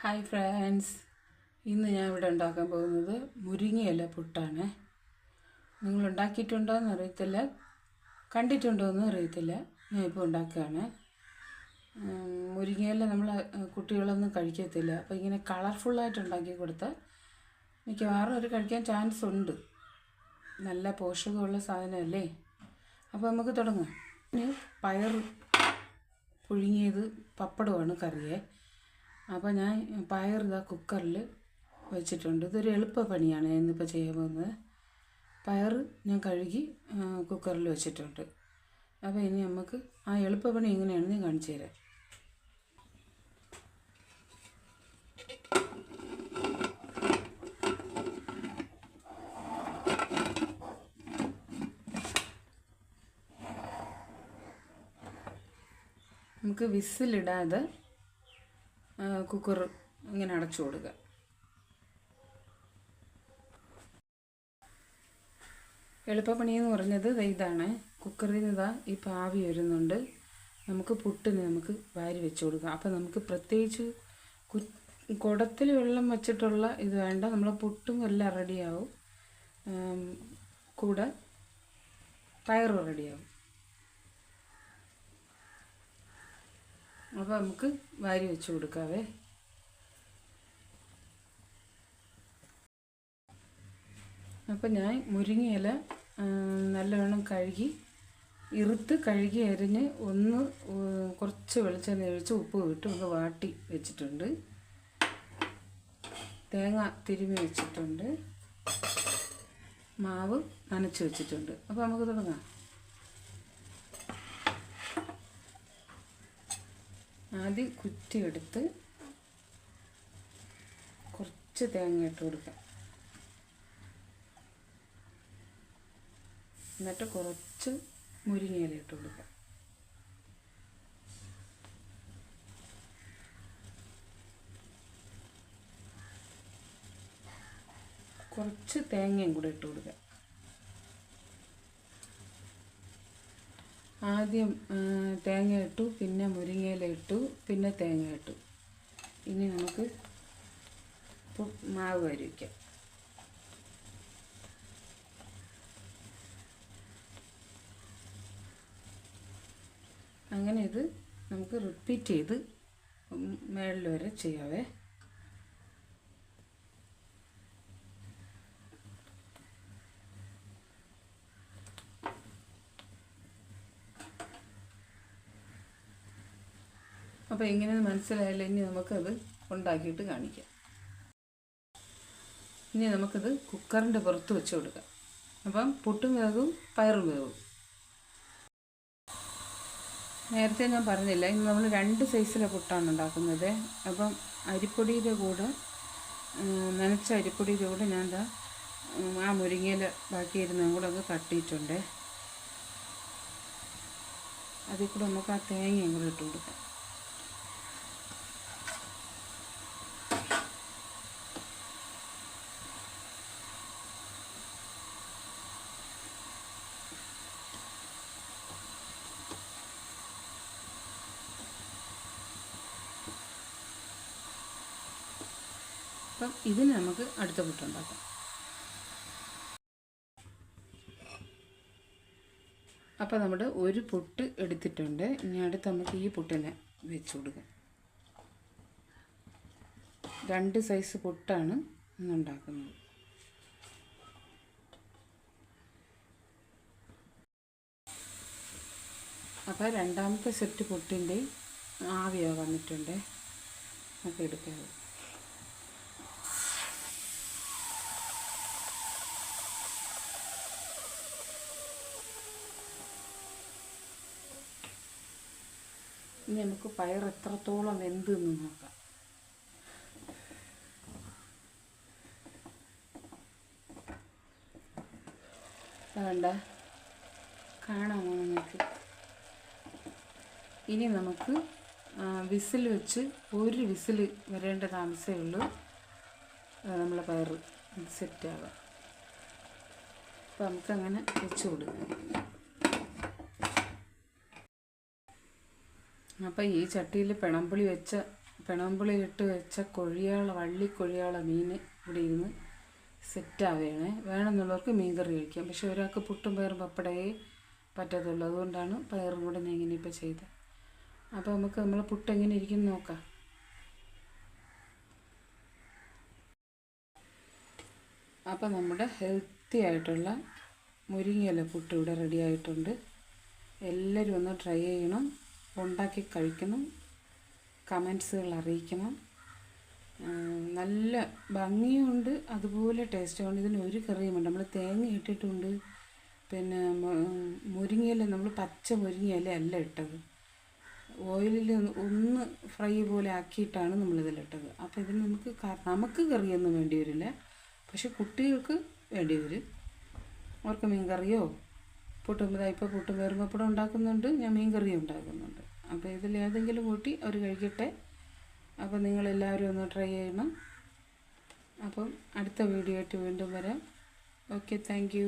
Hi friends. ഇന്ന് ഞാൻ ഇവിടെ ഉണ്ടാക്കാൻ പോകുന്നത് മുരിങ്ങയില പുട്ടാണ്. നിങ്ങൾ ഉണ്ടാക്കിയിട്ടുണ്ടോ എന്ന് അറിയത്തില്ല. കണ്ടിട്ടുണ്ടോ എന്നും അറിയത്തില്ല. ഞാൻ ഇപ്പോൾ ഉണ്ടാക്കുകയാണ്. മുരിങ്ങയില നമ്മൾ കുട്ടികളൊന്നും കഴിക്കത്തില്ല. അപ്പോൾ ഇങ്ങനെ കളർഫുള്ളായിട്ട് ഉണ്ടാക്കി കൊടുത്താൽ മിക്കവാറും ഒരു കഴിക്കാൻ ചാൻസ് ഉണ്ട്. നല്ല പോഷകമുള്ള സാധനമല്ലേ? അപ്പോൾ നമുക്ക് തുടങ്ങാം. പയർ പുഴുങ്ങിയത് പപ്പടമാണ് കറിയെ. അപ്പോൾ ഞാൻ പയർ ഇതാ കുക്കറിൽ വെച്ചിട്ടുണ്ട്. ഇതൊരു എളുപ്പ പണിയാണ് ഇന്നിപ്പോൾ ചെയ്യാൻ പോകുന്നത്. പയർ ഞാൻ കഴുകി കുക്കറിൽ വെച്ചിട്ടുണ്ട്. അപ്പോൾ ഇനി നമുക്ക് ആ എളുപ്പപ്പണി എങ്ങനെയാണെന്ന് ഞാൻ കാണിച്ചു തരാം. നമുക്ക് വിസിലിടാതെ കുക്കർ ഇങ്ങനെ അടച്ചു കൊടുക്കുക എളുപ്പപ്പണിയെന്ന് പറഞ്ഞത് ഇതാണ്. കുക്കറിൽ ഇതാ ഈ പാവി വരുന്നുണ്ട്. നമുക്ക് പുട്ടിന് നമുക്ക് വാരി വെച്ച് കൊടുക്കാം. അപ്പം നമുക്ക് പ്രത്യേകിച്ച് കു കുടത്തിൽ വെള്ളം വച്ചിട്ടുള്ള ഇത് വേണ്ട. നമ്മളെ പുട്ടും എല്ലാം റെഡിയാവും കൂടെ പയറും റെഡിയാവും അപ്പോൾ നമുക്ക് വാരി വെച്ച് കൊടുക്കാവേ. അപ്പം ഞാൻ മുരിങ്ങയില നല്ലവണ്ണം കഴുകി ഇറുത്ത് കഴുകി അരിഞ്ഞ് ഒന്ന് കുറച്ച് വെളിച്ചെണ്ണ ഒഴിച്ച് ഉപ്പ് ഇട്ട് ഒന്ന് വാട്ടി വെച്ചിട്ടുണ്ട്. തേങ്ങ തിരുമി വെച്ചിട്ടുണ്ട്. മാവ് നനച്ച് വെച്ചിട്ടുണ്ട്. അപ്പോൾ നമുക്ക് തുടങ്ങാം. ആദ്യം കുറ്റിയെടുത്ത് കുറച്ച് തേങ്ങ ഇട്ട് കൊടുക്കുക എന്നിട്ട് കുറച്ച് മുരിങ്ങയില ഇട്ട് കൊടുക്കുക കുറച്ച് തേങ്ങയും കൂടെ ഇട്ട് കൊടുക്കാം. ആദ്യം തേങ്ങ ഇട്ടു പിന്നെ മുരിങ്ങയില ഇട്ടു പിന്നെ തേങ്ങ ഇട്ടു. ഇനി നമുക്ക് മാവ് വരിക്കാം അങ്ങനെ ഇത് നമുക്ക് റിപ്പീറ്റ് ചെയ്ത് മേളിൽ വരെ ചെയ്യാവേ. അപ്പോൾ എങ്ങനെ മനസ്സിലായാലും ഇനി നമുക്കത് ഉണ്ടാക്കിയിട്ട് കാണിക്കാം. ഇനി നമുക്കത് കുക്കറിന്റെ പുറത്ത് വെച്ച് കൊടുക്കാം. അപ്പം പുട്ടും വേവും പയറും വേവും. നേരത്തെ ഞാൻ പറഞ്ഞില്ല ഇന്ന് നമ്മൾ രണ്ട് സൈസിലെ പുട്ടാണ് ഉണ്ടാക്കുന്നത്. അപ്പം അരിപ്പൊടിയുടെ കൂടെ നനച്ച അരിപ്പൊടിയുടെ കൂടെ ഞാൻ എന്താ ആ മുരിങ്ങയിൽ ബാക്കിയിരുന്നതും കൂടെ ഒന്ന് തട്ടിയിട്ടുണ്ട്. അതിൽ കൂടെ നമുക്ക് ആ തേങ്ങയും കൂടെ ഇട്ട് കൊടുക്കാം. അപ്പം ഇതിന് നമുക്ക് അടുത്ത പുട്ടുണ്ടാക്കാം അപ്പോൾ നമ്മുടെ ഒരു പുട്ട് എടുത്തിട്ടുണ്ട്. ഇനി അടുത്ത് നമുക്ക് ഈ പുട്ടിനെ വെച്ച് കൊടുക്കാം. രണ്ട് സൈസ് പുട്ടാണ് ഇന്നുണ്ടാക്കുന്നത് അപ്പോൾ രണ്ടാമത്തെ സെറ്റ് പുട്ടിന്റെ ആവിയോ വന്നിട്ടുണ്ട്. നമുക്ക് എടുക്കാം. ഇനി നമുക്ക് പയർ എത്രത്തോളം വെന്ത് എന്ന് നോക്കാം. വേണ്ട കാണാമോ നിങ്ങൾക്ക്? ഇനി നമുക്ക് വിസിൽ വെച്ച് ഒരു വിസിൽ വരേണ്ട താമസമേ ഉള്ളൂ. നമ്മളെ പയർ സെറ്റാകാം അപ്പോൾ നമുക്കങ്ങനെ വെച്ച് കൊടുക്കാം. അപ്പോൾ ഈ ചട്ടിയിൽ പിണമ്പുളി വെച്ച പിണമ്പുളി ഇട്ട് വെച്ച കൊഴിയാള വള്ളി കൊഴിയാള മീൻ ഇവിടെ ഇരുന്ന് സെറ്റാവുകയാണ് വേണമെന്നുള്ളവർക്ക് മീൻ കറി കഴിക്കാം. പക്ഷെ ഒരാൾക്ക് പുട്ടും പയറും പപ്പടേ പറ്റത്തുള്ളൂ. അതുകൊണ്ടാണ് പയറും കൂടെ ഞാൻ ഇങ്ങനെ ഇപ്പോൾ ചെയ്തത് അപ്പോൾ നമുക്ക് നമ്മൾ പുട്ട് എങ്ങനെ ഇരിക്കും നോക്കാം. അപ്പോൾ നമ്മുടെ ഹെൽത്തി ആയിട്ടുള്ള മുരിങ്ങയില പുട്ട് ഇവിടെ റെഡി ആയിട്ടുണ്ട്. എല്ലാവരും ഒന്ന് ട്രൈ ചെയ്യണം. ഉണ്ടാക്കി കഴിക്കണം. കമൻസുകൾ അറിയിക്കണം. നല്ല ഭംഗിയുണ്ട്. അതുപോലെ ടേസ്റ്റുണ്ട് ഇതിന് ഒരു കറിയുമുണ്ട്. നമ്മൾ തേങ്ങ ഇട്ടിട്ടുണ്ട്. പിന്നെ മുരിങ്ങയില നമ്മൾ പച്ച മുരിങ്ങയില അല്ല ഇട്ടത്. ഓയിലിൽ ഒന്ന് ഫ്രൈ പോലെ ആക്കിയിട്ടാണ് നമ്മളിതിലിട്ടത് അപ്പോൾ ഇതിന് നമുക്ക് നമുക്ക് കറിയൊന്നും വേണ്ടി വരില്ല. പക്ഷെ കുട്ടികൾക്ക് വേണ്ടി വരും. അവർക്ക് മീൻ കറിയോ? ഇപ്പോൾ പുട്ടും വേറുമ്പപ്പടം ഉണ്ടാക്കുന്നുണ്ട്. ഞാൻ മീൻ കറിയും ഉണ്ടാക്കുന്നുണ്ട് അപ്പോൾ ഇതിൽ ഏതെങ്കിലും കൂട്ടി അവർ കഴിക്കട്ടെ. അപ്പോൾ നിങ്ങളെല്ലാവരും ഒന്ന് ട്രൈ ചെയ്യണം. അപ്പം അടുത്ത വീഡിയോ ആയിട്ട് വീണ്ടും വരാം. Okay thank